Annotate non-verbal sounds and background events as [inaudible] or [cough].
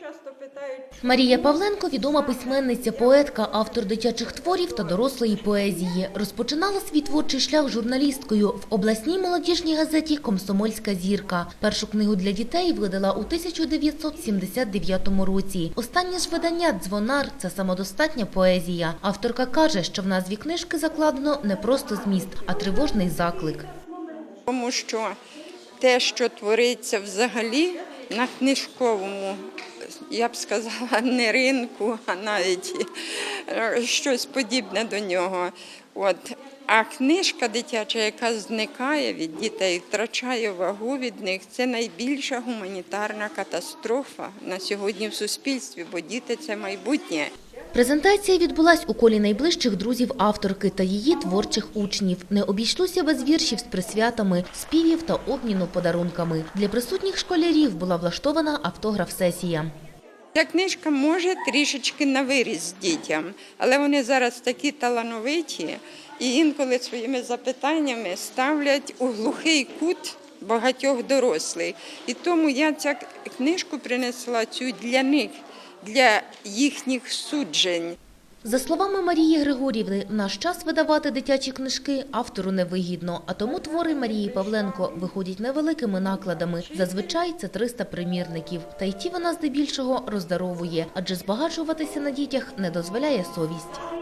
часто питають, Марія Павленко відома письменниця, поетка, автор дитячих творів та дорослої поезії. Розпочинала свій творчий шлях журналісткою в обласній молодіжній газеті Комсомольська зірка. Першу книгу для дітей видала у 1979 році. Останнє ж видання Дзвонар це самодостатня поезія. Авторка каже, що в назві книжки закладено не просто зміст, а тривожний заклик. тому що те, що твориться взагалі на книжковому, я б сказала, [laughs] не ринку, а навіть е, щось подібне до нього. От. А книжка дитяча, яка зникає від дітей, втрачає вагу від них, це найбільша гуманітарна катастрофа на сьогодні в суспільстві, бо діти це майбутнє. Презентація відбулась у колі найближчих друзів авторки та її творчих учнів. Не обійшлося без віршів з присвятами, співів та обміну подарунками. Для присутніх школярів була влаштована автограф-сесія. Ця книжка може трішечки на виріс дітям, але вони зараз такі талановиті і інколи своїми запитаннями ставлять у глухий кут багатьох дорослих. І тому я ця книжку принесла цю для них, для їхніх суджень. За словами Марії Григорівни, в наш час видавати дитячі книжки автору невигідно, а тому твори Марії Павленко виходять невеликими накладами. Зазвичай це 300 примірників. Та й ті вона здебільшого роздаровує, адже збагачуватися на дітях не дозволяє совість.